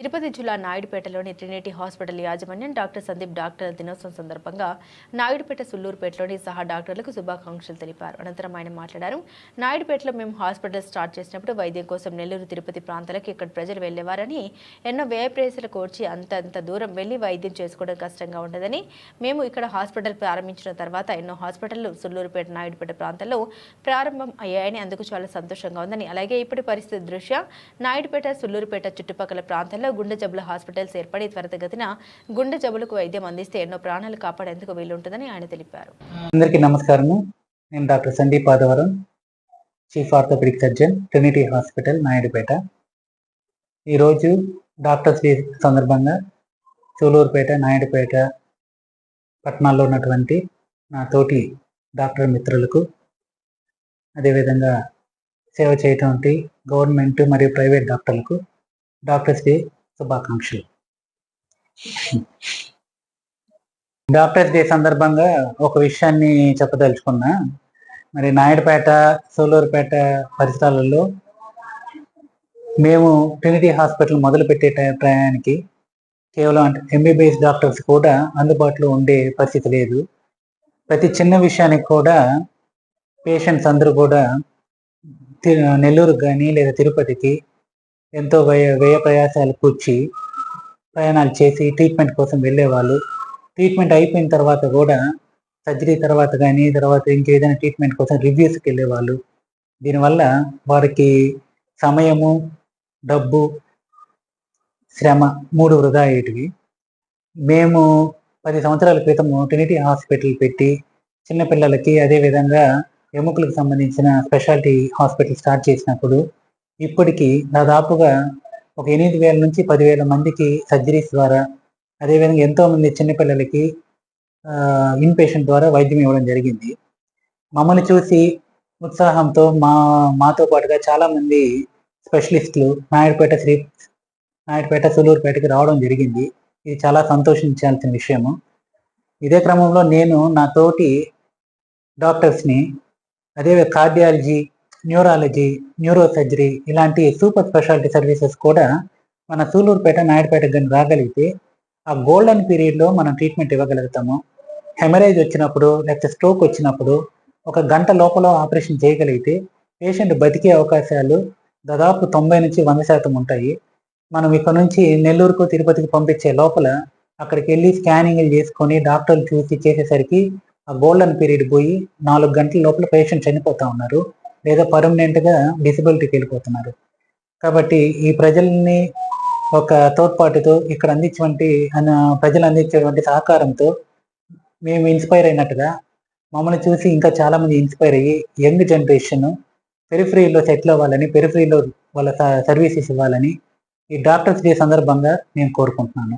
తిరుపతి జిల్లా నాయుడుపేటలోని Trinity hospital యాజమాన్యం డాక్టర్ సందీప్ డాక్టర్ల దినోత్సవం సందర్భంగా నాయుడుపేట సుల్లూరుపేటలోని సహా డాక్టర్లకు శుభాకాంక్షలు తెలిపారు. అనంతరం ఆయన మాట్లాడారు. నాయుడుపేటలో మేము హాస్పిటల్ స్టార్ట్ చేసినప్పుడు వైద్యం కోసం నెల్లూరు తిరుపతి ప్రాంతాలకు ఇక్కడ ప్రజలు వెళ్ళేవారని ఎన్నో వ్యయ ప్రయాసాలు కోర్చి అంత అంత దూరం వెళ్ళి వైద్యం చేసుకోవడం కష్టంగా ఉండదని మేము ఇక్కడ హాస్పిటల్ ప్రారంభించిన తర్వాత ఎన్నో హాస్పిటళ్ళు సుల్లూరుపేట నాయుడుపేట ప్రాంతాల్లో ప్రారంభం అయ్యాయని అందుకు చాలా సంతోషంగా ఉందని అలాగే ఇప్పటి పరిస్థితి దృష్ట్యా నాయుడుపేట సుల్లూరుపేట చుట్టుపక్కల ప్రాంతాల్లో గుండె జబ్బుల హాస్పిటల్స్ ఏర్పడి త్వరితగతిన గుండె జబ్బులకు వైద్యం అందిస్తే ఎన్నో ప్రాణాలు కాపాడేందుకు వీలుంటుందని ఆయన తెలిపారు. అందరికీ నమస్కారం నేను doctor Sandeep Adavaram chief orthopaedic surgeon Trinity hospital Naidupeta. ఈరోజు డాక్టర్స్ డే సందర్భంగా సూలూరుపేట నాయుడుపేట పట్టణాల్లో ఉన్నటువంటి నా తోటి డాక్టర్ మిత్రులకు అదేవిధంగా సేవ చేయటువంటి గవర్నమెంట్ మరియు ప్రైవేట్ డాక్టర్లకు డాక్టర్స్ డే శుభాకాంక్షలు. డాక్టర్స్ డే సందర్భంగా ఒక విషయాన్ని చెప్పదలుచుకున్నా. మరి నాయుడుపేట సోలూరుపేట పరిసరాలలో మేము ట్రినిటీ హాస్పిటల్ మొదలు పెట్టే టయానికి కేవలం అంటే ఎంబీబీఎస్ డాక్టర్స్ కూడా అందుబాటులో ఉండే పరిస్థితి లేదు. ప్రతి చిన్న విషయానికి కూడా పేషెంట్స్ అందరూ కూడా తి- నెల్లూరు కానీ లేదా తిరుపతికి ఎంతో వ్యయ వ్యయ ప్రయాసాలు కూర్చి ప్రయాణాలు చేసి ట్రీట్మెంట్ కోసం వెళ్ళేవాళ్ళు. ట్రీట్మెంట్ అయిపోయిన తర్వాత కూడా సర్జరీ తర్వాత కానీ తర్వాత ఇంకేదైనా ట్రీట్మెంట్ కోసం రివ్యూస్కి వెళ్ళేవాళ్ళు. దీనివల్ల వారికి సమయము డబ్బు శ్రమ మూడు వృధా అయ్యేటివి. మేము పది సంవత్సరాల క్రితం ట్రినిటీ హాస్పిటల్ పెట్టి చిన్నపిల్లలకి అదేవిధంగా ఎముకలకు సంబంధించిన స్పెషాలిటీ హాస్పిటల్ స్టార్ట్ చేసినప్పుడు ఇప్పటికి దాదాపుగా ఒక ఎనిమిది వేల నుంచి పదివేల మందికి సర్జరీస్ ద్వారా అదేవిధంగా ఎంతోమంది చిన్నపిల్లలకి ఇన్ పేషెంట్ ద్వారా వైద్యం ఇవ్వడం జరిగింది. మమ్మల్ని చూసి ఉత్సాహంతో మా మాతో పాటుగా చాలామంది స్పెషలిస్టులు నాయుడుపేట శ్రీ నాయుడుపేట సులూరుపేటకి రావడం జరిగింది. ఇది చాలా సంతోషించాల్సిన విషయము. ఇదే క్రమంలో నేను నా తోటి డాక్టర్స్ని అదే కార్డియాలజీ న్యూరాలజీ న్యూరో సర్జరీ ఇలాంటి సూపర్ స్పెషాలిటీ సర్వీసెస్ కూడా మన సూలూరుపేట నాయుడుపేట కానీ రాగలిగితే ఆ గోల్డెన్ పీరియడ్లో మనం ట్రీట్మెంట్ ఇవ్వగలుగుతాము. హెమరేజ్ వచ్చినప్పుడు లేకపోతే స్ట్రోక్ వచ్చినప్పుడు ఒక గంట లోపల ఆపరేషన్ చేయగలిగితే పేషెంట్ బతికే అవకాశాలు దాదాపు తొంభై నుంచి వంద శాతం ఉంటాయి. మనం ఇక్కడ నుంచి నెల్లూరుకు తిరుపతికి పంపించే లోపల అక్కడికి వెళ్ళి స్కానింగ్లు చేసుకొని డాక్టర్లు చూసి చేసేసరికి ఆ గోల్డెన్ పీరియడ్ పోయి నాలుగు గంటల లోపల పేషెంట్ చనిపోతా ఉన్నారు. లేదా పర్మనెంట్గా డిసబిలిటీకి వెళ్ళిపోతున్నారు. కాబట్టి ఈ ప్రజల్ని ఒక తోడ్పాటుతో ఇక్కడ అందించేటువంటి ప్రజలు అందించేటువంటి సహకారంతో మేము ఇన్స్పైర్ అయినట్టుగా మమ్మల్ని చూసి ఇంకా చాలామంది ఇన్స్పైర్ అయ్యి యంగ్ జనరేషన్ పెరిఫరీలో సెటిల్ అవ్వాలని పెరిఫరీలో వాళ్ళ సర్వీసెస్ ఇవ్వాలని ఈ డాక్టర్స్ డే సందర్భంగా నేను కోరుకుంటున్నాను.